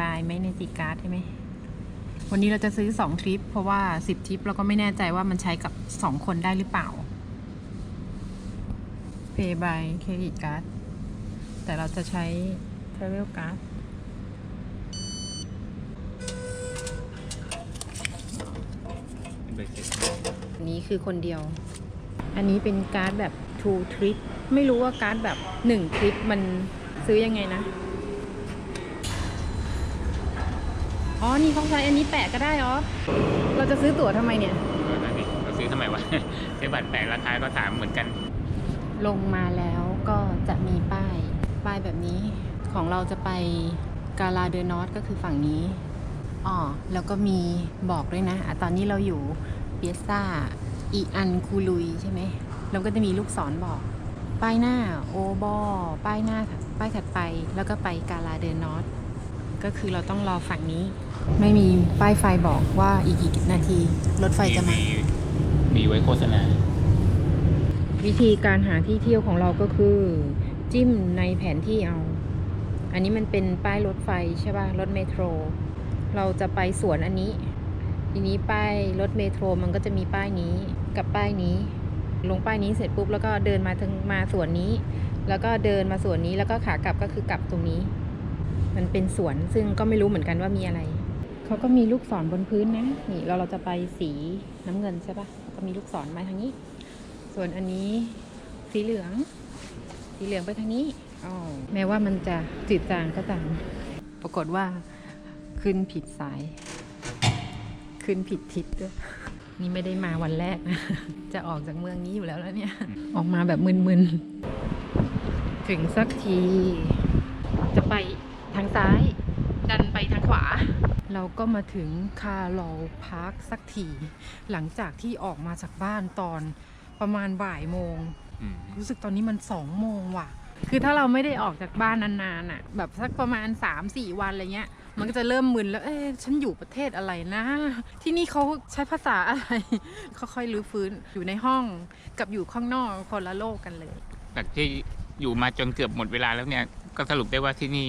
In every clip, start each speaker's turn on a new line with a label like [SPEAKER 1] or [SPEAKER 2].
[SPEAKER 1] บายไหมในติการ์ดใช่ไหม วันนี้เราจะซื้อสองทริป เพราะว่าสิบทริป เราก็ไม่แน่ใจว่ามันใช้กับสองคนได้หรือเปล่า Pay by Credit Card แต่เราจะใช้ Travel Card
[SPEAKER 2] ใบเสร็จ
[SPEAKER 1] อันนี้คือคนเดียว อันนี้เป็นการ์ดแบบ two trip ไม่รู้ว่าการ์ดแบบหนึ่งทริปมันซื้อยังไงนะ อ๋อ นี่เขาใช้อันนี้แปะก็ได้อ๋อ เราจะซื้อตั๋วทำไมเนี่ย
[SPEAKER 2] เออนั่นดิเราซื้อทำไมวะ ซื้อบัตรแปลกราคาก็ถามเหมือนกัน
[SPEAKER 1] ลงมาแล้วก็จะมีป้าย ป้ายแบบนี้ ของเราจะไปกาลาเดอนอตก็คือฝั่งนี้ อ๋อ แล้วก็มีบอกด้วยนะอะตอนนี้เราอยู่เปียซ่าอีอันคูลุยใช่ไหมแล้วก็จะมีลูกศรบอก ป้ายหน้าโอบอป้ายหน้าถัดป้ายถัดไป แล้วก็ไปกาลาเดอนอต ก็คือเราต้องรอฝั่งนี้ ไม่มีป้ายไฟบอกว่าอีกกี่นาที รถไฟจะมา
[SPEAKER 2] มีไว้โฆษณา
[SPEAKER 1] วิธีการหาที่เที่ยวของเราก็คือ จิ้มในแผนที่เอา อันนี้มันเป็นป้ายรถไฟใช่ป่ะ รถเมโทร เราจะไปสวนอันนี้ ทีนี้ป้ายรถเมโทรมันก็จะมีป้ายนี้กับป้ายนี้ลงป้ายนี้เสร็จปุ๊บแล้วก็เดินมาทางมาสวนนี้ แล้วก็เดินมาสวนนี้แล้วก็ขากลับก็คือกลับตรงนี้ มันเป็นสวนซึ่งก็ไม่รู้เหมือนกันว่ามีอะไร เขาก็มีลูกศรบนพื้นนะ นี่เราเราจะไปสีน้ำเงินใช่ป่ะก็มีลูกศรมาทางนี้ ส่วนอันนี้สีเหลือง สีเหลืองไปทางนี้อ๋อแม้ว่ามันจะจืดจางก็ตาม ปรากฏว่าขึ้นผิดสาย ขึ้นผิดทิศด้วยนี่ไม่ได้มาวันแรกนะ จะออกจากเมืองนี้อยู่แล้วแล้วเนี่ย ออกมาแบบมึนๆ ถึงสักที จะไป ทางซ้าย ดันไปทางขวา เราก็มาถึงคาร์ลอพาร์คสักที หลังจากที่ออกมาจากบ้านตอนประมาณบ่ายโมง
[SPEAKER 2] อืม
[SPEAKER 1] รู้สึกตอนนี้มันสองโมงว่ะ คือถ้าเราไม่ได้ออกจากบ้านนานๆอะ แบบสักประมาณ 3-4 วันอะไรเงี้ย มันก็จะเริ่มมึนแล้ว เอ๊ะฉันอยู่ประเทศอะไรนะ ที่นี่เขาใช้ภาษาอะไร ค่อยๆรื้อฟื้นอยู่ในห้องกับอยู่ข้างนอกคนละโลกกันเลย
[SPEAKER 2] จากที่อยู่มาจนเกือบหมดเวลาแล้วเนี่ย ก็สรุปได้ว่าที่นี่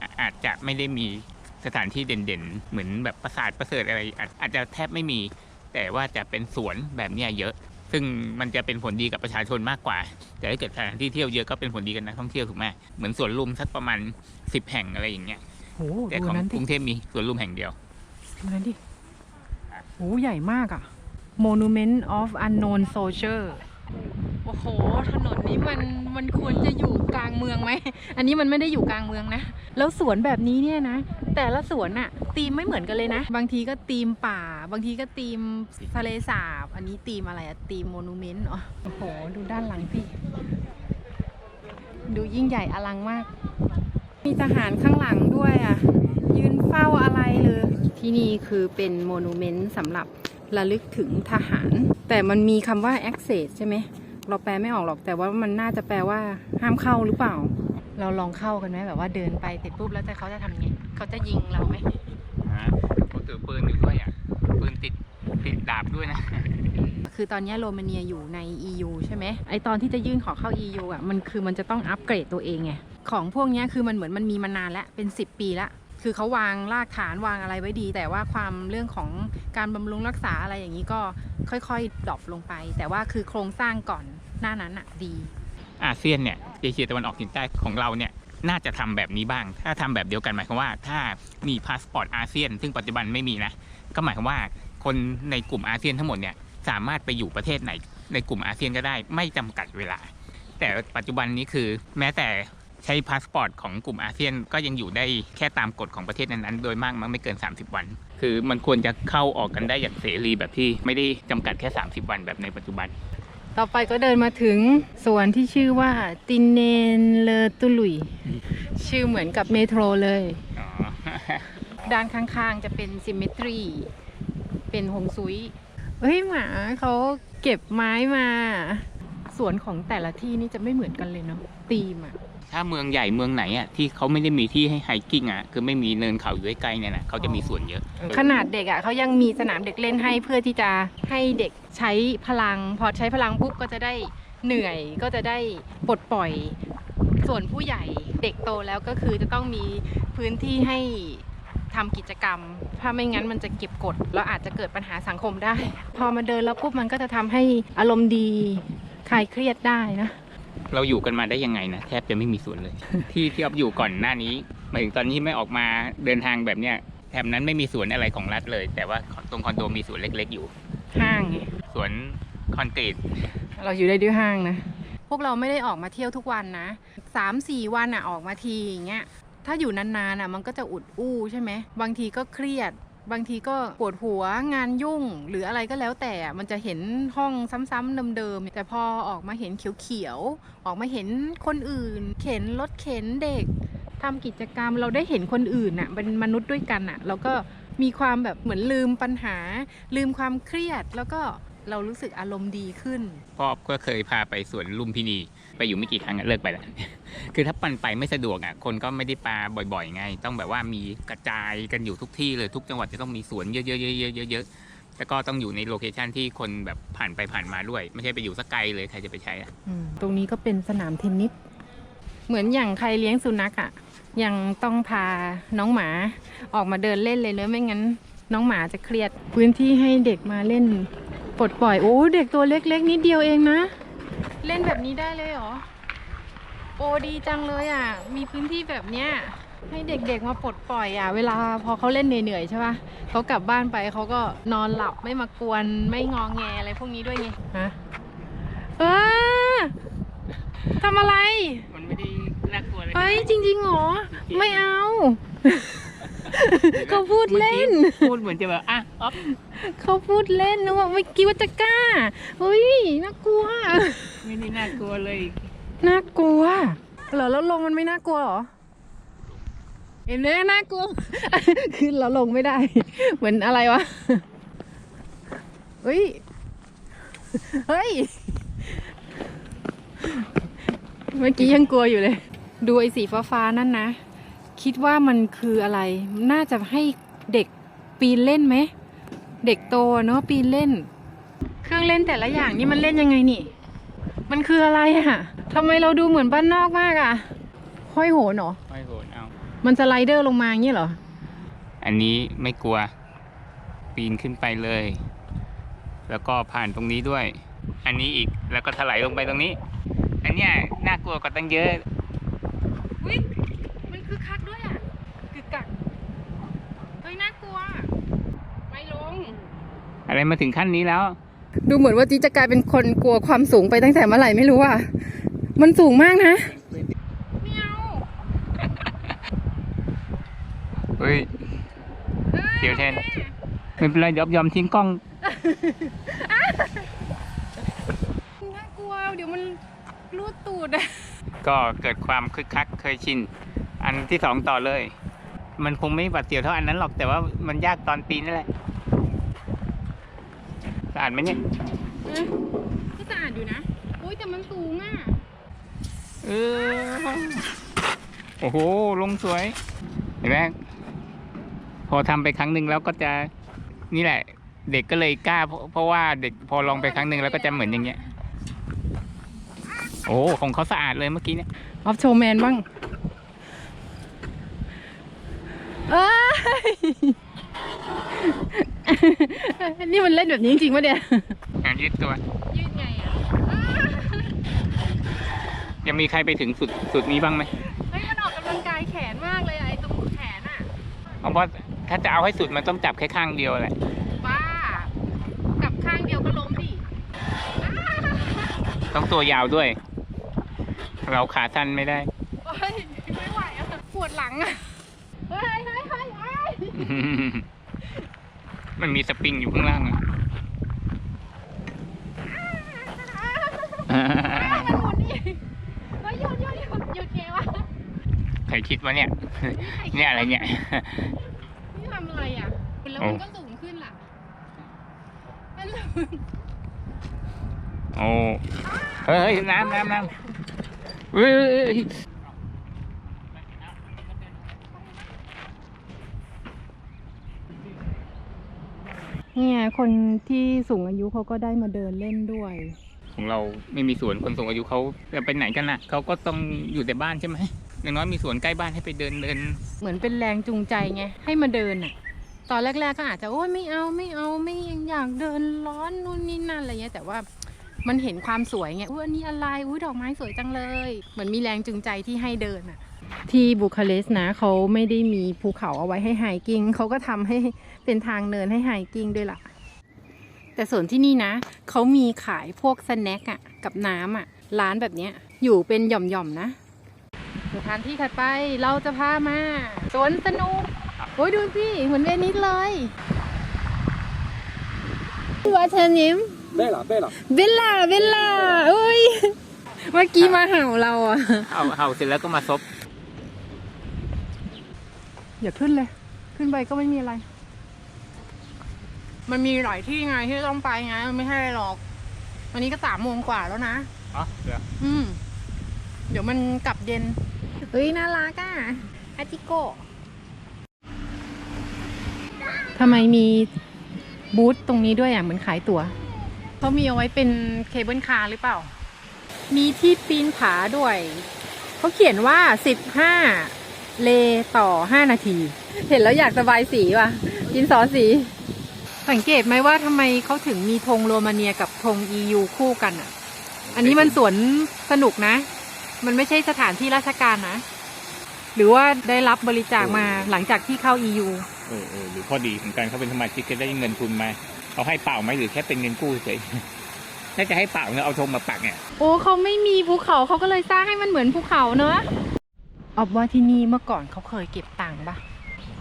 [SPEAKER 2] อาอาจจะไม่ได้มีสถานที่เด่นๆ เหมือนแบบปราสาทประเสริฐอะไรอาจอาจจะแทบไม่มี แต่ว่าจะเป็นสวนแบบเนี้ยเยอะ ซึ่งมันจะเป็นผลดีกับประชาชนมากกว่า แต่ถ้าเกิดสถานที่เที่ยวเยอะก็เป็นผลดีกับนักท่องเที่ยวถูกไหมเหมือนสวนลุมสักประมาณสิบแห่งอะไรอย่างเงี้ย
[SPEAKER 1] โห
[SPEAKER 2] แต่
[SPEAKER 1] ดู
[SPEAKER 2] ของ
[SPEAKER 1] นั้น
[SPEAKER 2] ก
[SPEAKER 1] ดิ
[SPEAKER 2] รุงเทพมีสวนลุมแห่งเดียว
[SPEAKER 1] ดูนั้นดิโหใหญ่มากอะ Monument of Unknown Soldier โอ้โห ถนนนี้มันมันควรจะอยู่กลางเมืองไหม อันนี้มันไม่ได้อยู่กลางเมืองนะ แล้วสวนแบบนี้เนี่ยนะ แต่ละสวนอะธีมไม่เหมือนกันเลยนะ บางทีก็ธีมป่า บางทีก็ธีมทะเลสาบ อันนี้ธีมอะไรอะธีมโมนูเมนต์อ๋อโอ้โห ดูด้านหลังพี่ดูยิ่งใหญ่อลังมาก มีทหารข้างหลังด้วยอะยืนเฝ้าอะไรเลย ที่นี่คือเป็นโมนูเมนต์สำหรับ ระลึกถึงทหาร แต่มันมีคำว่า access ใช่ไหม เราแปลไม่ออกหรอกแต่ว่ามันน่าจะแปลว่าห้ามเข้าหรือเปล่า เราลองเข้ากันไหมแบบว่าเดินไปเสร็จปุ๊บแล้วจะเขาจะทำไงเขาจะยิงเราไหม
[SPEAKER 2] ฮะเขาถือปืนอยู่ด้วยอะปืนติดติดดาบด้วยนะ
[SPEAKER 1] คือตอนนี้โรมาเนียอยู่ใน EU ใช่ไหมไอตอนที่จะยื่นขอเข้า EU อะมันคือมันจะต้องอัปเกรดตัวเองไงของพวกเนี้ยคือมันเหมือนมันมีมานานแล้วเป็น 10 ปีแล้ว คือเขาวางรากฐานวางอะไรไว้ดี แต่ว่าความเรื่องของการบำรุงรักษาอะไรอย่างนี้ก็ค่อยๆดรอปลงไป แต่ว่าคือโครงสร้างก่อนหน้านั้นอะดี
[SPEAKER 2] อาเซียนเนี่ยเอเชียตะวันออกเฉียงใต้ของเราเนี่ยน่าจะทำแบบนี้บ้าง ถ้าทำแบบเดียวกันหมายความว่า ถ้ามีพาสปอร์ตอาเซียน ซึ่งปัจจุบันไม่มีนะ ก็หมายความว่าคนในกลุ่มอาเซียนทั้งหมดเนี่ยสามารถไปอยู่ประเทศไหน ในกลุ่มอาเซียนก็ได้ ไม่จำกัดเวลา แต่ปัจจุบันนี้คือแม้แต่ ใช้พาสปอร์ตของกลุ่มอาเซียนก็ยังอยู่ได้แค่ตามกฎของประเทศนั้นๆ โดยมากมันไม่เกิน 30 วัน คือมันควรจะเข้าออกกันได้อย่างเสรีแบบที่ไม่ได้จำกัดแค่ 30 วันแบบในปัจจุบัน
[SPEAKER 1] ต่อไปก็เดินมาถึงสวนที่ชื่อว่าตินเนนเลตุลุย ชื่อเหมือนกับเมโทรเลย
[SPEAKER 2] อ๋อ
[SPEAKER 1] ด้านข้างๆจะเป็นซิมเมตรี เป็นหงซุยเฮ้ยหมาเขาเก็บไม้มา สวนของแต่ละที่นี่จะไม่เหมือนกันเลยเนาะตีมอะ
[SPEAKER 2] ถ้าเมืองใหญ่เมืองไหนอะที่เขาไม่ได้มีที่ให้ไฮกิ้งอะคือไม่มีเนินเขาอยู่ใกล้ๆเนี่ยนะเขาจะมีสวนเยอะ
[SPEAKER 1] ขนาดเด็กอะเขายังมีสนามเด็กเล่นให้เพื่อที่จะให้เด็กใช้พลัง พอใช้พลังปุ๊บก็จะได้เหนื่อยก็จะได้ปลดปล่อย ส่วนผู้ใหญ่เด็กโตแล้วก็คือจะต้องมีพื้นที่ให้ทำกิจกรรม ถ้าไม่งั้นมันจะเก็บกด แล้วอาจจะเกิดปัญหาสังคมได้ พอมาเดินแล้วปุ๊บมันก็จะทำให้อารมณ์ดี คลายเครียดได้นะ
[SPEAKER 2] เราอยู่กันมาได้ยังไงนะแทบจะไม่มีสวนเลย ที่ที่อ๊อฟอยู่ก่อนหน้านี้หมายถึงตอนที่ไม่ออกมาเดินทางแบบเนี้ยแถบนั้นไม่มีสวนอะไรของรัฐเลย แต่ว่าตรงคอนโดมีสวนเล็ก ๆ อยู่
[SPEAKER 1] ห้างไง
[SPEAKER 2] สวนคอนกรีต
[SPEAKER 1] เราอยู่ได้ด้วยห้างนะ พวกเราไม่ได้ออกมาเที่ยวทุกวันนะสามสี่วันอะออกมาทีอย่างเงี้ยถ้าอยู่นานๆอะมันก็จะอุดอู้ใช่ไหมบางทีก็เครียด บางทีก็ปวดหัวงานยุ่ง หรืออะไรก็แล้วแต่มันจะเห็นห้องซ้ำๆเดิมๆแต่พอออกมาเห็นเขียวๆออกมาเห็นคนอื่น เข็นรถเข็นเด็กทำกิจกรรมเราได้เห็นคนอื่นอะเป็นมนุษย์ด้วยกันอะเราก็มีความแบบเหมือนลืมปัญหา ลืมความเครียดแล้วก็เรารู้สึกอารมณ์ดีขึ้น
[SPEAKER 2] พ่อก็เคยพาไปสวนลุมพินี ไปอยู่ไม่กี่ครั้งอะเลิกไปแล้วคือถ้าปันไปไม่สะดวกอะคนก็ไม่ได้ปาบ่อยๆไง ต้องแบบว่ามีกระจายกันอยู่ทุกที่เลยทุกจังหวัดจะต้องมีสวนเยอะๆๆๆๆๆแล้วก็ต้องอยู่ในโลเคชันที่คนแบบผ่านไปผ่านมาด้วย ไม่ใช่ไปอยู่สักไกลเลยใครจะไปใช้อะ
[SPEAKER 1] อืมตรงนี้ก็เป็นสนามเทนนิส เหมือนอย่างใครเลี้ยงสุนัขอะ่ะ ยังต้องพาน้องหมาออกมาเดินเล่นเลยเนอะไม่งั้น น้องหมาจะเครียด พื้นที่ให้เด็กมาเล่นปลดปล่อย โอ้เด็กตัวเล็กๆนิดเดียวเองนะ เล่นแบบนี้ได้เลยเหรอ โอ้ดีจังเลยอะ มีพื้นที่แบบเนี้ย ให้เด็กๆมาปลดปล่อยอะ เวลาพอเขาเล่นเหนื่อยๆใช่ปะเขากลับบ้านไปเขาก็นอนหลับไม่มากวนไม่งองแงอะไรพวกนี้ด้วยไง ฮะเออทำอะไร
[SPEAKER 2] มันไม่ได้น่ากลัวเลย
[SPEAKER 1] เฮ้ยจริงๆเหรอ ไม่เอา เขาพูดเล่น
[SPEAKER 2] พูดเหมือนจะแบบอะอ๊อฟ
[SPEAKER 1] เขาพูดเล่นนะว่าไม่คิดว่าจะกล้าเฮ้ยน่ากลัว
[SPEAKER 2] ไม่ได้น่ากลัวเลย
[SPEAKER 1] น่ากลัวเหรอแล้วลงมันไม่น่ากลัวเหรอเห็นไหมน่ากลัวขึ้นแล้วลงไม่ได้ เหมือนอะไรวะเฮ้ยเฮ้ยเมื่อกี้ยังกลัวอยู่เลย ดูไอ้สีฟ้าๆนั่นนะ คิดว่ามันคืออะไร น่าจะให้เด็กปีนเล่นไหม เด็กโตอะเนาะปีนเล่น เครื่องเล่นแต่ละอย่างนี่มันเล่นยังไงนี่ มันคืออะไรอะทำไมเราดูเหมือนบ้านนอกมากอะห้อยโหนเหรอ
[SPEAKER 2] ไม่โหนเอา
[SPEAKER 1] มันสไลเดอร์ลงมาอย่างนี้เหรอ
[SPEAKER 2] อันนี้ไม่กลัว ปีนขึ้นไปเลย แล้วก็ผ่านตรงนี้ด้วย อันนี้อีกแล้วก็ถลายลงไปตรงนี้ อันเนี้ยน่ากลัวกว่าตั้งเยอะ
[SPEAKER 1] อุ้ยมันคือคักด้วยอะคือกัก เฮ้ย น่ากลัว ไม่ลง
[SPEAKER 2] อะไรมาถึงขั้นนี้แล้ว
[SPEAKER 1] ดูเหมือนว่าจีจะกลายเป็นคนกลัวความสูงไปตั้งแต่เมื่อไหร่ไม่รู้อะ มันสูงมากนะไม่เอา
[SPEAKER 2] เฮ้ยเดี๋ยวแทนไม่เป็นไรเดี๋ยวยอมทิ้งกล้อง
[SPEAKER 1] น่ากลัวเดี๋ยวมันรูดตูดอะ
[SPEAKER 2] ก็เกิดความคึกคักเคยชิน อันที่สองต่อเลย มันคงไม่บาดเสียวเท่าอันนั้นหรอกแต่ว่ามันยากตอนปีนนั่นแหละสะ อาดไหมเนี่ย
[SPEAKER 1] ก็สะอาดอยู่นะอุ้ยแต่มันสูงอะ
[SPEAKER 2] เออโอ้โห ลงสวย เห็นไหมพอทำไปครั้งหนึ่งแล้วก็จะนี่แหละ เด็กก็เลยกล้าเพราะเพราะว่าเด็กพอลองไปครั้งหนึ่งแล้วก็จะเหมือนอย่างเงี้ย โอ้ของเขาสะอาดเลยเมื่อกี้เนี่ย
[SPEAKER 1] ออฟโชว์แมนบ้างเอ้ย นี่มันเล่นแบบนี้จริงๆปะเนี่ย
[SPEAKER 2] งานยืดตัว
[SPEAKER 1] ยืดไงอะ
[SPEAKER 2] ยังมีใครไปถึงสุดสุดนี้บ้างไหม
[SPEAKER 1] เฮ้ยมันออกกำลังกายแขนมากเลยอะไอ้ตรงแขนอะ
[SPEAKER 2] เพราะว่าถ้าจะเอาให้สุดมันต้องจับแค่ข้างเดียวแหละ
[SPEAKER 1] บ้ากับข้างเดียวก็ล้มดิ
[SPEAKER 2] ต้องตัวยาวด้วย เราขาสั้นไม่ได้
[SPEAKER 1] เฮ้ยไม่ไหวอะปวดหลังอะ เฮ้ยเฮ้ยเฮ้ยเฮ้ย
[SPEAKER 2] มันมีสปริงอยู่ข้างล่างอะ
[SPEAKER 1] หยุดหยุดหยุดเกวะ
[SPEAKER 2] ใครคิดว่าเนี่ย เนี่ยอะไรเนี่ย
[SPEAKER 1] นี่ทำอะไรอะแล้วมันก็สูงขึ้นล่ะมันสูง
[SPEAKER 2] โอ้ เฮ้ย น้ำน้ำน้ำเฮ้ย เฮ้ยเฮ้ย
[SPEAKER 1] เนี่ยคนที่สูงอายุเขาก็ได้มาเดินเล่นด้วย
[SPEAKER 2] ของเราไม่มีสวนคนสูงอายุเขาจะไปไหนกันน่ะเขาก็ต้องอยู่แต่บ้านใช่ไหมอย่างน้อยมีสวนใกล้บ้านให้ไปเดินเดิน
[SPEAKER 1] เหมือนเป็นแรงจูงใจไงให้มาเดินอะตอนแรก ๆ ก็อาจจะโอ้ยไม่เอาไม่เอาไม่อยากเดินร้อนนู่นนี่นั่นอะไรเงี้ยแต่ว่ามันเห็นความสวยไงอุ้ยอันนี้อะไรอุ้ยดอกไม้สวยจังเลย เหมือนมีแรงจูงใจที่ให้เดินอะ ที่บุคาเรสต์นะเขาไม่ได้มีภูเขาเอาไว้ให้ไฮกิ้งเขาก็ทำให้เป็นทางเนินให้ไฮกิ้งด้วยล่ะ แต่ส่วนที่นี่นะเขามีขายพวกสแน็คอะกับน้ำอะร้านแบบเนี้ยอยู่เป็นหย่อมๆนะสถานที่ถัดไปเราจะพามาสวนสนุกโอ้ยดูสิเหมือนเวนิสเลยว่าเธอนิม
[SPEAKER 3] Bella, bella.
[SPEAKER 1] เบลล่าเบลล่าเอ้ยเมื่อกี้มาเห่าเราอะ
[SPEAKER 2] เอาเอาเสร็จแล้วก็มาซบ
[SPEAKER 1] อย่าขึ้นเลย ขึ้นไปก็ไม่มีอะไร มันมีหลายที่ไงที่ต้องไปไงมันไม่ใช่หรอก วันนี้ก็สามโมงกว่าแล้วนะ
[SPEAKER 2] อ๋อเหรอ
[SPEAKER 1] อืม เดี๋ยวมันกลับเย็นเฮ้ยน่ารักอะอาจิโกทำไมมีบูธตรงนี้ด้วยอะเหมือนขายตั๋วเขามีเอาไว้เป็นเคเบิลคาร์หรือเปล่า มีที่ปีนผาด้วย เขาเขียนว่า15 เลต่อ5นาที เห็นแล้วอยากสบายสีว่ะ กินสอสี สังเกตไหมว่าทำไมเขาถึงมีธงโรมาเนียกับธง EU คู่กันอะ อันนี้มันสวนสนุกนะ มันไม่ใช่สถานที่ราชการนะ หรือว่าได้รับบริจาคมาหลังจากที่เข้า EU
[SPEAKER 2] เออเออหรือข้อดีของการเขาเป็นสมาชิกจะได้เงินทุนมาเขาให้เปล่าไหมหรือแค่เป็นเงินกู้เฉยถ้าจะให้เปล่าเนี่ยเอาธงมาปักเนี่ย
[SPEAKER 1] โอ้เขาไม่มีภูเขาเขาก็เลยสร้างให้มันเหมือนภูเขาเนอะ ออบว่าที่นี่เมื่อก่อนเขาเคยเก็บตังค์ปะ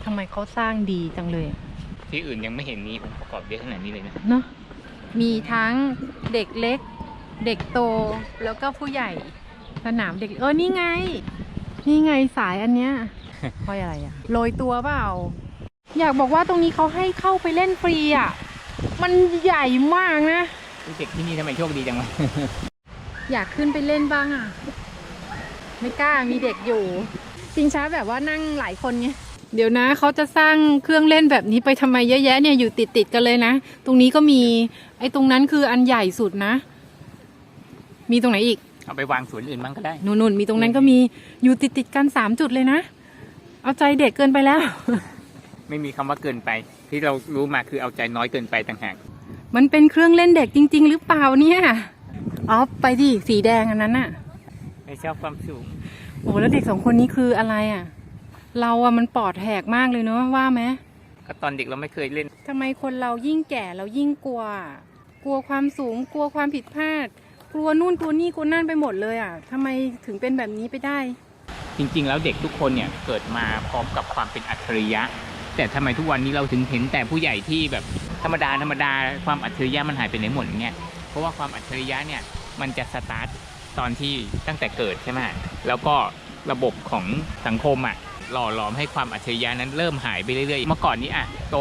[SPEAKER 1] ทำไมเขาสร้างดีจังเลยอะ
[SPEAKER 2] ที่อื่นยังไม่เห็นมีองค์ประกอบเยอะขนาดนี้เลยนะ
[SPEAKER 1] เนาะมีทั้งเด็กเล็ก เด็กโตแล้วก็ผู้ใหญ่สนามเด็กเออนี่ไง นี่ไงสายอันเนี้ยห้อยอะไรอะโรยตัวเปล่า อยากบอกว่าตรงนี้เขาให้เข้าไปเล่นฟรีอะมันใหญ่มากนะ
[SPEAKER 2] เด็กที่นี่ทำไมโชคดีจังวะ
[SPEAKER 1] อยากขึ้นไปเล่นบ้างอะ ไม่กล้ามีเด็กอยู่ชิงช้าแบบว่านั่งหลายคนไงเดี๋ยวนะเขาจะสร้างเครื่องเล่นแบบนี้ไปทำไมเยอะแยะเนี่ยอยู่ติดติดๆกันเลยนะ ตรงนี้ก็มีไอ้ตรงนั้นคืออันใหญ่สุดนะ มีตรงไหนอีก
[SPEAKER 2] เอาไปวางสวนอื่นบ้างก็ได้
[SPEAKER 1] นู่นๆมีตรงนั้นก็มีอยู่ติดติดๆกันสามจุดเลยนะ เอาใจเด็กเกินไปแล้ว
[SPEAKER 2] ไม่มีคำว่าเกินไป ที่เรารู้มาคือเอาใจน้อยเกินไปต่างหาก
[SPEAKER 1] มันเป็นเครื่องเล่นเด็กจริง ๆ หรือเปล่าเนี่ยอ๋อไปดิสีแดงอันนั้นน่ะ
[SPEAKER 2] ไม่ ชอบความสูง
[SPEAKER 1] โอ้แล้วเด็กสองคนนี้คืออะไรอะ เราอะมันปอดแหกมากเลยเนอะว่าไหม
[SPEAKER 2] ก็ตอนเด็กเราไม่เคยเล่น
[SPEAKER 1] ทำไมคนเรายิ่งแก่เรายิ่งกลัว กลัวความสูงกลัวความผิดพลาด กลัวนู่นกลัวนี่กลัวนั่นไปหมดเลยอะทำไมถึงเป็นแบบนี้ไปได้
[SPEAKER 2] จริง ๆ แล้วเด็กทุกคนเนี่ยเกิดมาพร้อมกับความเป็นอัจฉริยะ แต่ทำไมทุกวันนี้เราถึงเห็นแต่ผู้ใหญ่ที่แบบธรรมดาธรรมดาความอัจฉริยะมันหายไปไหนหมดเนี่ยเพราะว่าความอัจฉริยะเนี่ยมันจะสตาร์ท ตอนที่ตั้งแต่เกิดใช่ไหมแล้วก็ระบบของสังคมอะหล่อหลอมให้ความอัจฉริยะนั้นเริ่มหายไปเรื่อยๆ เมื่อก่อนนี้อะโต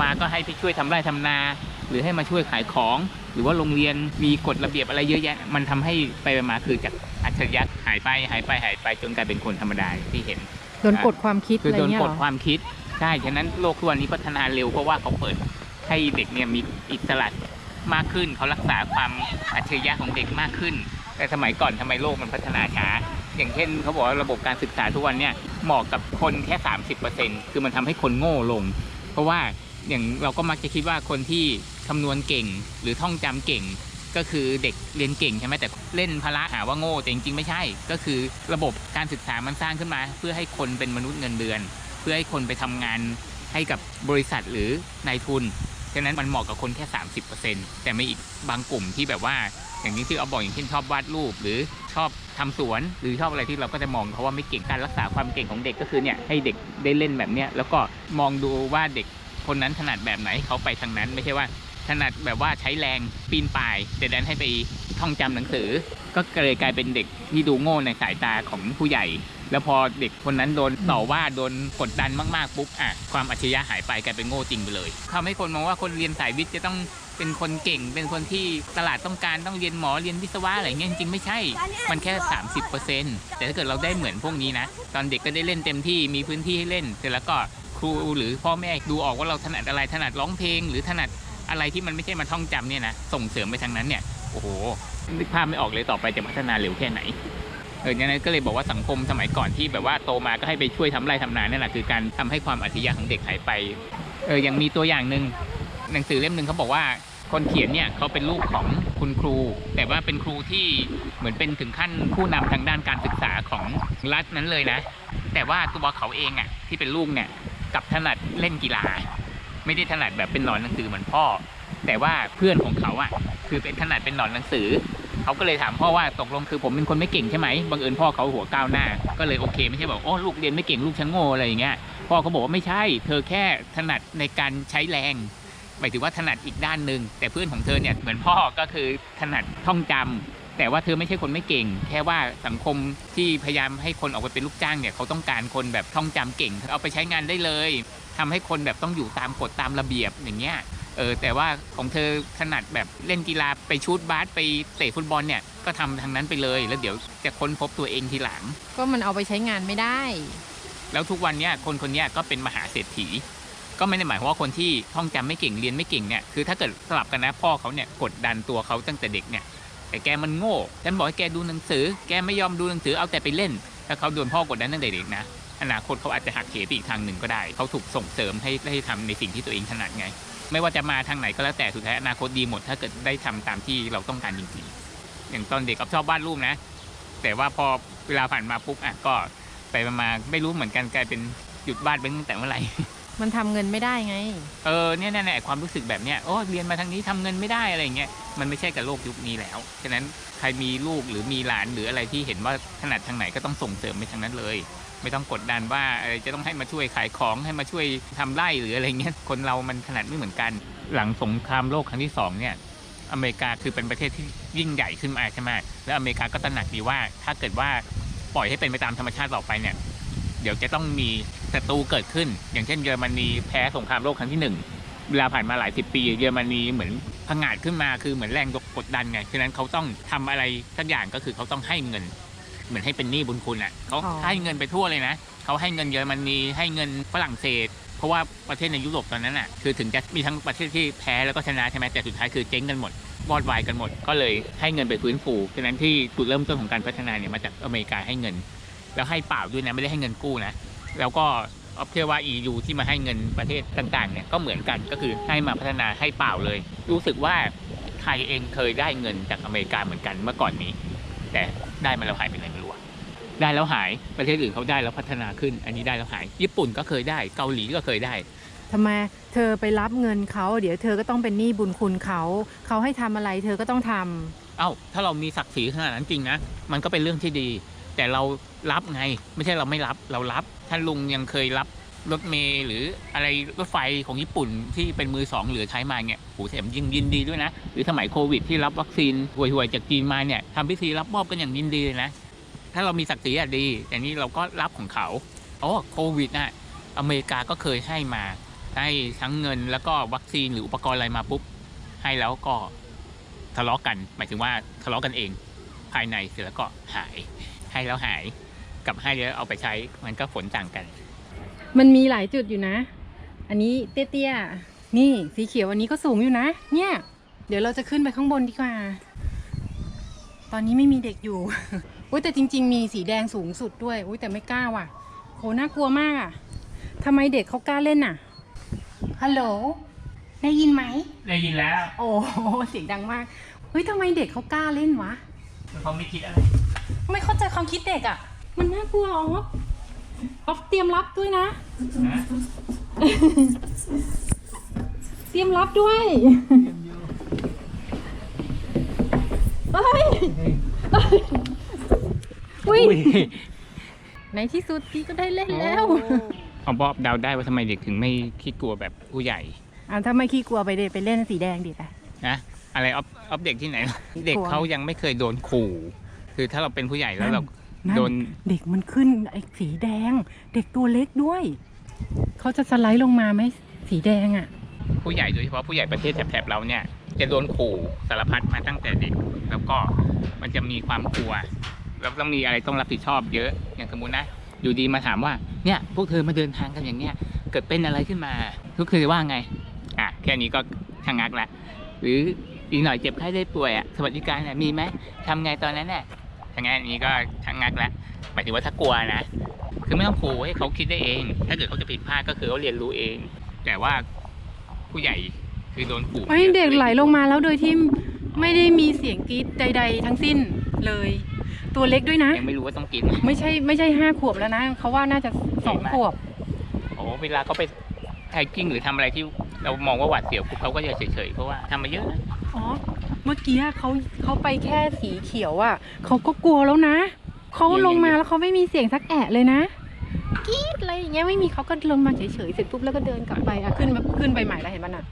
[SPEAKER 2] มาก็ให้ไปช่วยทำไร่ทำนา หรือให้มาช่วยขายของ หรือว่าโรงเรียนมีกฎระเบียบอะไรเยอะแยะ มันทำให้ไปมาคือจากอัจฉริยะหายไปหายไปหายไปจนกลายเป็นคนธรรมดาที่เห็น
[SPEAKER 1] โดนกดความคิด
[SPEAKER 2] คือ
[SPEAKER 1] อะไร
[SPEAKER 2] โดน
[SPEAKER 1] เงี้ย
[SPEAKER 2] ก
[SPEAKER 1] เห
[SPEAKER 2] ด
[SPEAKER 1] รอ
[SPEAKER 2] ความคิดใช่ฉะนั้นโลกทุกวันนี้พัฒนาเร็วเพราะว่าเขาเปิดให้เด็กเนี่ยมีอิสระมากขึ้น เขารักษาความอัจฉริยะของเด็กมากขึ้น แต่สมัยก่อนทำไมโลกมันพัฒนาช้า อย่างเช่นเขาบอกว่าระบบการศึกษาทุกวันเนี่ยเหมาะกับคนแค่ 30%คือมันทำให้คนโง่ลง เพราะว่าอย่างเราก็มักจะคิดว่าคนที่คำนวณเก่ง หรือท่องจำเก่ง ก็คือเด็กเรียนเก่งใช่ไหมแต่เล่นพละหาว่าโง่แต่จริงๆไม่ใช่ ก็คือระบบการศึกษามันสร้างขึ้นมา เพื่อให้คนเป็นมนุษย์เงินเดือน เพื่อให้คนไปทำงานให้กับบริษัทหรือนายทุน ฉะนั้นมันเหมาะกับคนแค่ 30%แต่ไม่อีกบางกลุ่มที่แบบว่าอย่างนี้ที่เอาบอกอย่างเช่นชอบวาดรูป หรือชอบทำสวนหรือชอบอะไรที่เราก็จะมองเขาว่าไม่เก่งการรักษาความเก่งของเด็กก็คือเนี่ยให้เด็กได้เล่นแบบเนี้ยแล้วก็มองดูว่าเด็กคนนั้นถนัดแบบไหนเขาไปทางนั้นไม่ใช่ว่า ถนัดแบบว่าใช้แรงปีนป่าย แต่ดันให้ไปท่องจำหนังสือ ก็เลยกลายเป็นเด็กที่ดูโง่ในสายตาของผู้ใหญ่ แล้วพอเด็กคนนั้นโดนต่อว่าโดนกดดันมากๆปุ๊บอะความอัจฉริยะหายไปกลายเป็นโง่จริงไปเลยทำให้คนมองว่าคนเรียนสายวิทย์จะต้องเป็นคนเก่ง เป็นคนที่ตลาดต้องการต้องเรียนหมอเรียนวิศวะอะไรเงี้ยจริงไม่ใช่ มันแค่ 30%แต่ถ้าเกิดเราได้เหมือนพวกนี้นะ ตอนเด็กก็ได้เล่นเต็มที่มีพื้นที่ให้เล่นเสร็จแล้วก็ครูหรือพ่อแม่ดูออกว่าเราถนัดอะไรถนัดร้องเพลง หรือถนัด อะไรที่มันไม่ใช่มาท่องจำเนี่ยนะส่งเสริมไปทางนั้นเนี่ยโอ้โหนึกภาพไม่ออกเลยต่อไปจะพัฒนาเร็วแค่ไหนเออนั้นก็เลยบอกว่าสังคมสมัยก่อนที่แบบว่าโตมาก็ให้ไปช่วยทำไร่ทำนานั่นแหละคือการทำให้ความอัธยาของเด็กหายไปเออยังมีตัวอย่างหนึ่งหนังสือเล่มหนึ่งเขาบอกว่าคนเขียนเนี่ยเขาเป็นลูกของคุณครู แต่ว่าเป็นครูที่เหมือนเป็นถึงขั้นผู้นำทางด้านการศึกษาของรัฐนั้นเลยนะ แต่ว่าตัวเขาเองอะที่เป็นลูกเนี่ยกับถนัดเล่นกีฬา ไม่ได้ถนัดแบบเป็นหนอนหนังสือเหมือนพ่อ แต่ว่าเพื่อนของเขาอะ คือเป็นถนัดเป็นหนอนหนังสือ เขาก็เลยถามพ่อว่าตกลงคือผมเป็นคนไม่เก่งใช่ไหมบังเอิญพ่อเขาหัวก้าวหน้า ก็เลยโอเค ไม่ใช่แบบโอ้ลูกเรียนไม่เก่งลูกฉันโง่อะไรอย่างเงี้ยพ่อเขาบอกว่าไม่ใช่ เธอแค่ถนัดในการใช้แรงหมายถึงว่าถนัดอีกด้านหนึ่งแต่เพื่อนของเธอเนี่ยเหมือนพ่อก็คือถนัดท่องจำ แต่ว่าเธอไม่ใช่คนไม่เก่ง แค่ว่าสังคมที่พยายามให้คนออกไปเป็นลูกจ้างเนี่ยเขาต้องการคนแบบท่องจำเก่ง เอาไปใช้งานได้เลยทำให้คนแบบต้องอยู่ตามกฎตามระเบียบอย่างเงี้ยเออแต่ว่าของเธอถนัดแบบเล่นกีฬาไปชูตบาสไปเตะฟุตบอลเนี่ยก็ทำทางนั้นไปเลย แล้วเดี๋ยวจะค้นพบตัวเองทีหลัง
[SPEAKER 1] ก็มันเอาไปใช้งานไม่ได้
[SPEAKER 2] แล้วทุกวันเนี้ยคนคนเนี้ยก็เป็นมหาเศรษฐี ก็ไม่ได้หมายความว่าคนที่ท่องจำไม่เก่งเรียนไม่เก่งเนี่ยคือถ้าเกิดสลับกันนะพ่อเขาเนี่ยกดดันตัวเขาตั้งแต่เด็กเนี่ย แต่แกมันโง่ฉันบอกให้แกดูหนังสือ แกไม่ยอมดูหนังสือเอาแต่ไปเล่น ถ้าเขาโดนพ่อกดดันตั้งแต่เด็กนะอนาคตเขาอาจจะหักเหไปอีกทางหนึ่งก็ได้ เขาถูกส่งเสริมให้ให้ทำในสิ่งที่ตัวเองถนัดไง ไม่ว่าจะมาทางไหนก็แล้วแต่สุดท้ายอนาคตดีหมด ถ้าเกิดได้ทำตามที่เราต้องการจริงๆอย่างตอนเด็กก็ชอบวาดรูปนะ แต่ว่าพอเวลาผ่านมาปุ๊บอะก็ไปมาๆไม่รู้เหมือนกันกลายเป็นหยุดวาดไปตั้งแต่เมื่อไหร่
[SPEAKER 1] มันทำเงินไม่ได้ไง
[SPEAKER 2] เออเนี่ยเนี่ยเนี่ยความรู้สึกแบบเนี้ยโอ้เรียนมาทางนี้ทำเงินไม่ได้อะไรอย่างเงี้ย มันไม่ใช่กับโลกยุคนี้แล้วฉะนั้นใครมีลูกหรือมีหลานหรืออะไรที่เห็นว่าถนัดทางไหนก็ต้องส่งเสริมไปทางนั้นเลย ไม่ต้องกดดันว่าเออจะต้องให้มาช่วยขายของให้มาช่วยทำไร่หรืออะไรเงี้ยคนเรามันถนัดไม่เหมือนกัน หลังสงครามโลกครั้งที่สองเนี่ยอเมริกาคือเป็นประเทศที่ยิ่งใหญ่ขึ้นมาใช่ไหมแล้วอเมริกาก็ตระหนักดีว่า ถ้าเกิดว่าปล่อยให้เป็นไปตามธรรมชาติต่อไปเนี่ย เดี๋ยวจะต้องมีศัตรูเกิดขึ้น อย่างเช่นเยอรมนีแพ้สงครามโลกครั้งที่หนึ่ง เวลาผ่านมาหลายสิบปี เยอรมนีเหมือนผงาดขึ้นมาคือเหมือนแรงกดดันไงฉะนั้นเขาต้องทำอะไรสักอย่างก็คือเขาต้องให้เงิน เหมือนให้เป็นหนี้บุญคุณอะเขาให้เงินไปทั่วเลยนะเขาให้เงินเยอรมนีให้เงินฝรั่งเศสเพราะว่าประเทศในยุโรปตอนนั้นอะคือถึงจะมีทั้งประเทศที่แพ้แล้วก็ชนะใช่ไหมแต่สุดท้ายคือเจ๊งกันหมดวอดวายกันหมด ก็เลยให้เงินไปฟื้นฟูฉะนั้นที่จุดเริ่มต้นของการพัฒนาเนี่ยมาจากอเมริกาให้เงิน แล้วให้เปล่าด้วยนะไม่ได้ให้เงินกู้นะ แล้วก็ เชื่อว่า EU ที่มาให้เงินประเทศต่างๆเนี่ยก็เหมือนกันก็คือให้มาพัฒนาให้เปล่าเลย รู้สึกว่าไทยเองเคยได้เงินจากอเมริกาเหมือนกันเมื่อก่อนนี้ แต่ได้มาแล้วหายไปไหนไม่รู้อะได้แล้วหายประเทศอื่นเขาได้แล้วพัฒนาขึ้น อันนี้ได้แล้วหาย ญี่ปุ่นก็เคยได้เกาหลีก็เคยได้
[SPEAKER 1] ทำไมเธอไปรับเงินเขาเดี๋ยวเธอก็ต้องเป็นหนี้บุญคุณเขา เขาให้ทำอะไรเธอก็ต้องทำ
[SPEAKER 2] เอ้าถ้าเรามีศักดิ์ศรีขนาดนั้นจริงนะมันก็เป็นเรื่องที่ดี แต่เรารับไง ไม่ใช่เราไม่รับเรารับท่านลุงยังเคยรับรถเมล์หรืออะไรรถไฟของญี่ปุ่นที่เป็นมือสองเหลือใช้มาเนี่ยโหแถมยิงยินดีด้วยนะ หรือสมัยโควิดที่รับวัคซีนห่วยๆจากจีนมาเนี่ยทำพิธีรับมอบกันอย่างยินดีเลยนะ ถ้าเรามีศักดิ์ศรีอะดี แต่นี่เราก็รับของเขาอ๋อโควิดน่ะอเมริกาก็เคยให้มา ให้ทั้งเงินแล้วก็วัคซีนหรืออุปกรณ์อะไรมาปุ๊บให้แล้วก็ทะเลาะกัน หมายถึงว่าทะเลาะกันเอง ภายในเสร็จแล้วก็หายให้แล้วหาย กับให้แล้วเอาไปใช้มันก็ผลต่างกัน
[SPEAKER 1] มันมีหลายจุดอยู่นะ อันนี้เตี้ยๆนี่สีเขียวอันนี้ก็สูงอยู่นะ เนี่ย เดี๋ยวเราจะขึ้นไปข้างบนดีกว่า ตอนนี้ไม่มีเด็กอยู่อุ้ยแต่จริง ๆ มีสีแดงสูงสุดด้วยอุ้ยแต่ไม่กล้าว่ะโหน่ากลัวมากอะทำไมเด็กเขากล้าเล่นอะฮัลโหลได้ยินไหม
[SPEAKER 2] ได้ยินแล้ว
[SPEAKER 1] โอ้โหเสียงดังมากเฮ้ยทำไมเด็กเขากล้าเล่นวะ
[SPEAKER 2] เขาไม่คิดอะไร
[SPEAKER 1] ไม่เข้าใจความคิดเด็กอะ มันน่ากลัวออฟออฟเตรียมรับด้วยนะ
[SPEAKER 2] นะ
[SPEAKER 1] เตรียมรับด้วยเฮ้ยอุ้ยในที่สุดพี่ก็ได้เล่นแล้ว
[SPEAKER 2] เอาบอบเดาได้ว่าทำไมเด็กถึงไม่คิดกลัวแบบผู้ใหญ่
[SPEAKER 1] อ่าถ้าไม่ขี้กลัวไปเดไปเล่นสีแดงดิค่ะ
[SPEAKER 2] นะอะไรออฟออฟเด็กที่ไหน เด็ก
[SPEAKER 1] กลัว
[SPEAKER 2] เขายังไม่เคยโดนขู่ คือถ้าเราเป็นผู้ใหญ่แล้วเรา
[SPEAKER 1] นั่น
[SPEAKER 2] โดน
[SPEAKER 1] เด็กมันขึ้นไอ้สีแดง เด็กตัวเล็กด้วย เขาจะสไลด์ลงมาไหมสีแดงอะ
[SPEAKER 2] ผู้ใหญ่โดยเฉพาะผู้ใหญ่ประเทศแถบๆเราเนี่ย จะโดนขู่สารพัดมาตั้งแต่เด็ก แล้วก็มันจะมีความกลัว แล้วต้องมีอะไรต้องรับผิดชอบเยอะ อย่างสมมตินะ อยู่ดีมาถามว่า เนี่ย พวกเธอมาเดินทางกันอย่างเนี้ย เกิดเป็นอะไรขึ้นมา ทุกคือว่าไง อะ แค่นี้ก็ชะงักละ หรืออีกหน่อยเจ็บไข้ได้ป่วยอะ สวัสดิการเนี่ยมีไหมทำไงตอนนั้นเนี่ย ถ้างั้นอันนี้ก็ทั้งงักแล้วหมายถึงว่าถ้ากลัวนะ คือไม่ต้องผูให้เขาคิดได้เอง ถ้าเกิดเขาจะผิดพลาดก็คือเขาเรียนรู้เอง แต่ว่าผู้ใหญ่คือโดนผู
[SPEAKER 1] เฮ้ยเด็กไหลลงมาแล้วโดยที่ไม่ได้มีเสียงกรี๊ดใด ๆ ทั้งสิ้นเลย ตัวเล็กด้วยนะ
[SPEAKER 2] ยังไม่รู้ว่าต้องกิน
[SPEAKER 1] ไม่ใช่ไม่ใช่ห้าขวบแล้วนะเขาว่าน่าจะสองขวบ
[SPEAKER 2] โอ้เวลาเขาไปไฮกิ้งหรือทำอะไรที่เรามองว่าหวาดเสียวปุ๊บเขาก็จะเฉยๆเพราะว่าทำมาเยอะนะ
[SPEAKER 1] อ๋อ เมื่อกี้เขาเขาไปแค่สีเขียวอะ่ะเขาก็กลัวแล้วนะเขาลงมาแล้วเขาไม่มีเสียงสักแอะเลยนะกรี๊ดอะไรอย่างเงี้ยไม่มีเขาก็ลงมาเฉยๆเสร็จปุ๊บแล้วก็เดินกลับไปอะขึ้นมาขึ้นไปใหม่แล้วเห็นมันอะ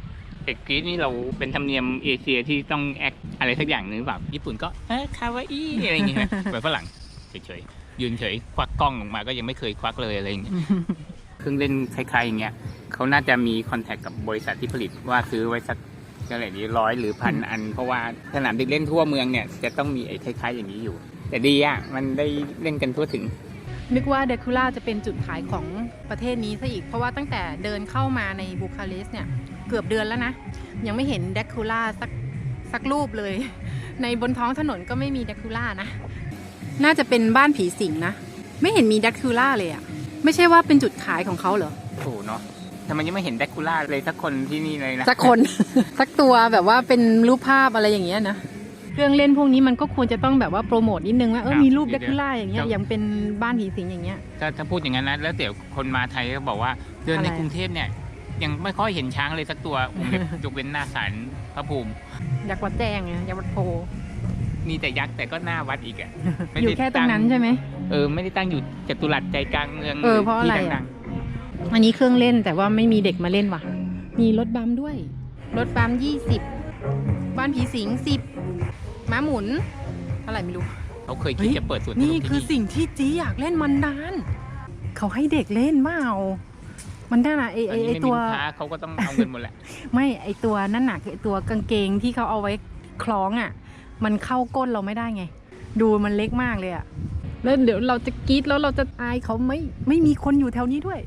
[SPEAKER 2] เด็กกรีดนี่เราเป็นธรรมเนียมเอเชียที่ต้องแอคอะไรสักอย่างหนึ่งหรือเปล่าญี่ปุ่นก็เออคาวาอี้อะไรอย่างเงี้ยนะเหมือนฝรั่งเฉยๆยืนเฉยควักกล้องออกมาก็ยังไม่เคยควักเลยอะไรอย่างเงี้ยเครื่องเล่นคล้ายๆอย่างเงี้ยเขาน่าจะมีคอนแทคกับบริษัทที่ผลิตว่าซื้อไว้สัก เท่าไหร่นี้ร้อยหรือพันอัน เพราะว่าสนามเด็กเล่นทั่วเมืองเนี่ยจะต้องมีไอ้คล้ายๆอย่างนี้อยู่ แต่ดีอะมันได้เล่นกันทั่วถึง
[SPEAKER 1] นึกว่าเดคูล่าจะเป็นจุดขายของประเทศนี้ซะอีก เพราะว่าตั้งแต่เดินเข้ามาในบูคาเรสต์เนี่ยเกือบเดือนแล้วนะ ยังไม่เห็นเดคูล่าสักสักรูปเลย ในบนท้องถนนก็ไม่มีเดคูล่านะ น่าจะเป็นบ้านผีสิงนะ ไม่เห็นมีเดคูล่าเลยอะไม่ใช่ว่าเป็นจุดขายของเขาเหรอ
[SPEAKER 2] โอ้เนาะ ทำไมยังไม่เห็นแดกคูล่าเลยสักคนที่นี่เลยนะ
[SPEAKER 1] สักคน สักตัวแบบว่าเป็นรูปภาพอะไรอย่างเงี้ยนะเครื่องเล่นพวกนี้มันก็ควรจะต้องแบบว่าโปรโมทนิดนึงว่าเออมีรูปเดคูล่าอย่างเงี้ยอย่างเป็นบ้านผีสิงอย่างเงี้ย
[SPEAKER 2] ถ้าถ้าพูดอย่างนั้นนะแล้วเดี๋ยวคนมาไทยก็บอกว่าเดินใน
[SPEAKER 1] อะไร
[SPEAKER 2] กรุงเทพเนี่ยยังไม่ค่อยเห็นช้างเลยสักตัววงเล็บยกเว้นหน้าศาลพระภูมิ
[SPEAKER 1] ยักษ์วัดแจงไงยักษ์วัดโพ
[SPEAKER 2] มีแต่ยักษ์แต่ก็หน้าวัดอีกอะไม่
[SPEAKER 1] อยู่
[SPEAKER 2] ได้
[SPEAKER 1] แค่ตรงนั้นใช่ไหม
[SPEAKER 2] เออไม่ได้ตั้งอยู่จตุรัสใจกลางเมือง
[SPEAKER 1] เออเพราะอะไร
[SPEAKER 2] ที่
[SPEAKER 1] อะ
[SPEAKER 2] ดัง
[SPEAKER 1] อันนี้เครื่องเล่นแต่ว่าไม่มีเด็กมาเล่นว่ะ มีรถบัมด้วย รถบัมยี่สิบบ้านผีสิงสิบม้าหมุนอะไรไม่รู้
[SPEAKER 2] ๆเขาเคย
[SPEAKER 1] เฮ้
[SPEAKER 2] คิด
[SPEAKER 1] ย
[SPEAKER 2] จะเปิดสวนส
[SPEAKER 1] นี่
[SPEAKER 2] นุก
[SPEAKER 1] คือ
[SPEAKER 2] ที่
[SPEAKER 1] สิ่งที่จีอยากเล่นมันนาน เขาให้เด็กเล่นเปล่ามันน่าน่ะไอ
[SPEAKER 2] ต
[SPEAKER 1] ไอ
[SPEAKER 2] อนนี้
[SPEAKER 1] ไอ
[SPEAKER 2] ไม่มี
[SPEAKER 1] ตัว
[SPEAKER 2] ลูกค้าเขาก็ต้องเอาเงินหมดแหละ
[SPEAKER 1] ไม่ไอตัวนั่นหนักไอตัวกางเกงที่เขาเอาไว้คล้องอะ มันเข้าก้นเราไม่ได้ไง ดูมันเล็กมากเลยอะแล้วเดี๋ยวเราจะกรีดแล้วเราจะอายเขาไม่ไม่มีคนอยู่แถวนี้ด้วย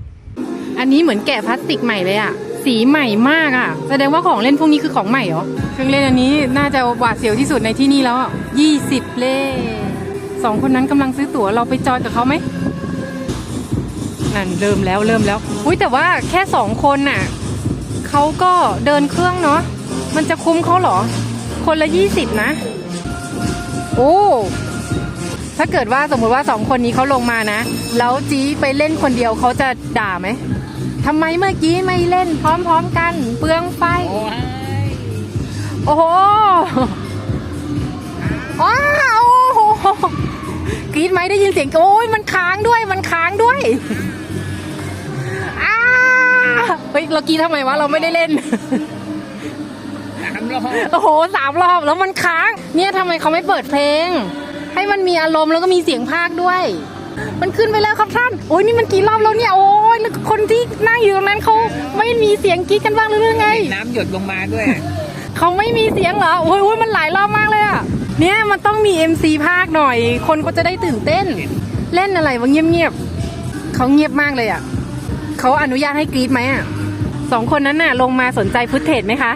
[SPEAKER 1] อันนี้เหมือนแกะพลาสติกใหม่เลยอะสีใหม่มากอะแสดงว่าของเล่นพวกนี้คือของใหม่เหรอเครื่องเล่นอันนี้น่าจะหวาดเสียวที่สุดในที่นี่แล้วยี่สิบเล่สองคนนั้นกำลังซื้อตั๋วเราไปจอยกับเขาไหมนั่นเริ่มแล้วเริ่มแล้วอุ้ยแต่ว่าแค่สองคนน่ะเขาก็เดินเครื่องเนาะมันจะคุ้มเขาเหรอ คนละยี่สิบนะ โอ้ถ้าเกิดว่าสมมุติว่าสองคนนี้เขาลงมานะ แล้วจี้ไปเล่นคนเดียวเขาจะด่าไหม ทำไมเมื่อกี้ไม่เล่นพร้อมๆกัน เปลืองไฟ
[SPEAKER 2] โอ้ย
[SPEAKER 1] โอ้โหว้าวโอ้โหกรีดไหมได้ยินเสียง โอ้ยมันค้างด้วย มันค้างด้วยอ้าเฮ้ยเรากรีดทำไมวะ เราไม่ได้เล่น
[SPEAKER 2] สามรอบ
[SPEAKER 1] โอ้โหสามรอบแล้วมันค้าง เนี่ยทำไมเขาไม่เปิดเพลง ให้มันมีอารมณ์แล้วก็มีเสียงภาคด้วย มันขึ้นไปแล้วครับท่าน โอ้ยนี่มันกี่รอบแล้วเนี่ย โอ้ยแล้วคนที่นั่งอยู่ตรงนั้นเขาไม่มีเสียงกรีดกันบ้างหรือไง
[SPEAKER 2] น้ำหยดลงมาด้วย
[SPEAKER 1] เขาไม่มีเสียงเหรอ โอ้ยโอ้ยมันหลายรอบมากเลยอะเนี่ยมันต้องมี MC ภาคหน่อย คนก็จะได้ตื่นเต้น เล่นอะไรวะเงียบๆเขาเงียบมากเลยอะเขาอนุญาตให้กรีดไหมอะสองคนนั้นน่ะ ลงมาสนใจฟุตเทจไหมคะ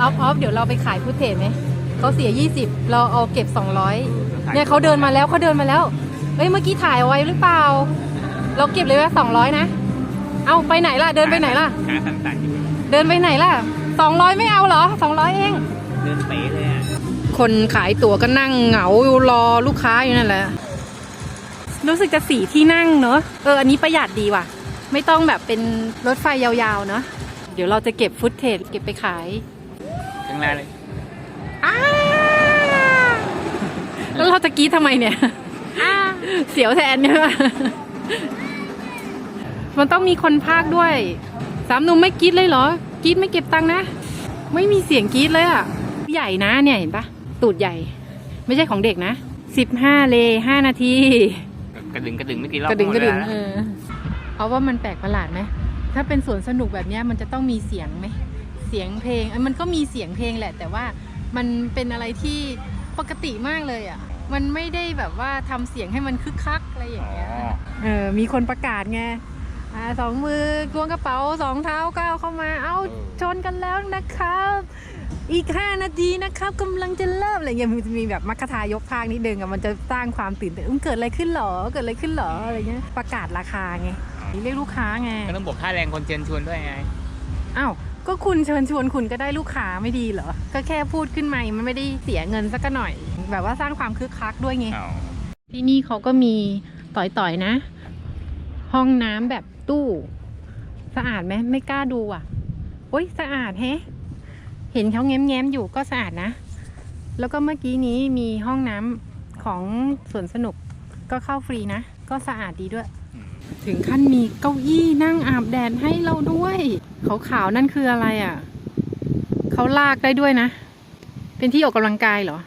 [SPEAKER 1] ออฟออฟเดี๋ยวเราไปขายฟุตเทจไหม เขาเสีย 20 เราเอาเก็บ 200 เนี่ยเขาเดินมาแล้วเขาเดินมาแล้ว เอ้ยเมื่อกี้ถ่ายเอาไว้หรือเปล่า เราเก็บเลยว่า200นะ เอาไปไหนล่ะ เดินไปไหนล่ะ
[SPEAKER 2] ขาสั่นๆอยู่
[SPEAKER 1] เดินไปไหนล่ะ200ไม่เอาเหรอ200เอง
[SPEAKER 2] เดินเป๋เลยอะ
[SPEAKER 1] คนขายตั๋วก็นั่งเหงารอลูกค้าอยู่นั่นแหละ รู้สึกจะสีที่นั่งเนอะเออ อันนี้ประหยัดดีว่ะ ไม่ต้องแบบเป็นรถไฟยาวๆ เนอะเดี๋ยวเราจะเก็บฟุตเทจเก็บไปขาย
[SPEAKER 2] ข้างหน้าเลย
[SPEAKER 1] อ้าแล้วเราจะกรีดทำไมเนี่ย เสียวแทนเนี่ยมันต้องมีคนพากย์ด้วย สามหนุ่มไม่กรีดเลยเหรอกรีดไม่เก็บตังค์นะ ไม่มีเสียงกรีดเลยอะ ใหญ่นะเนี่ยเห็นปะตูดใหญ่ ไม่ใช่ของเด็กนะสิบห้าเลห้านาที
[SPEAKER 2] กระดึงกระดึงไม่กี่รอบ
[SPEAKER 1] กระดึงกระดึง
[SPEAKER 2] หมด
[SPEAKER 1] เอ
[SPEAKER 2] แล้วน
[SPEAKER 1] อเอาว่ามันแปลกประหลาดไหมถ้าเป็นสวนสนุกแบบเนี้ยมันจะต้องมีเสียงไหมเสียงเพลงเอ้ยมันก็มีเสียงเพลงแหละ แต่ว่ามันเป็นอะไรที่ปกติมากเลยอะ มันไม่ได้แบบว่าทำเสียงให้มันคึกคักอะไรอย่างเงี้ย
[SPEAKER 2] อ๋อ
[SPEAKER 1] เออ มีคนประกาศไงอ่าสองมือกวงกระเป๋าสองเท้าก้าวเข้ามา เอ้าชนกันแล้วนะครับ อีก 5 นาทีนะครับกำลังจะเริ่มอะไรเงี้ยมันจะมีแบบมัคคทายกพากนิดนึงอะมันจะสร้างความตื่นเต้นอุ๊ยเกิดอะไรขึ้นหรอ เกิดอะไรขึ้นหรออะไรเงี้ย ประกาศราคาไงเรียกลูกค้าไง
[SPEAKER 2] ก็ต้องบวกค่าแรงคนเชิญชวนด้วยไง
[SPEAKER 1] อ้าวก็คุณเชิญชวนคุณก็ได้ลูกค้าไม่ดีเหรอ ก็แค่พูดขึ้นมา มันไม่ได้เสียเงินสักหน่อย แบบว่าสร้างความคึกคักด้วยไง
[SPEAKER 2] เอา
[SPEAKER 1] ที่นี่เขาก็มีต่อยๆนะ ห้องน้ำแบบตู้ สะอาดไหมไม่กล้าดูอะโอ้ยสะอาดแฮะเห็นเขาแง้มๆอยู่ก็สะอาดนะ แล้วก็เมื่อกี้นี้มีห้องน้ำของสวนสนุกก็เข้าฟรีนะ ก็สะอาดดีด้วย ถึงขั้นมีเก้าอี้นั่งอาบแดดให้เราด้วยขาวๆนั่นคืออะไรอะเขาลากได้ด้วยนะ เป็นที่ออกกำลังกายเหรอ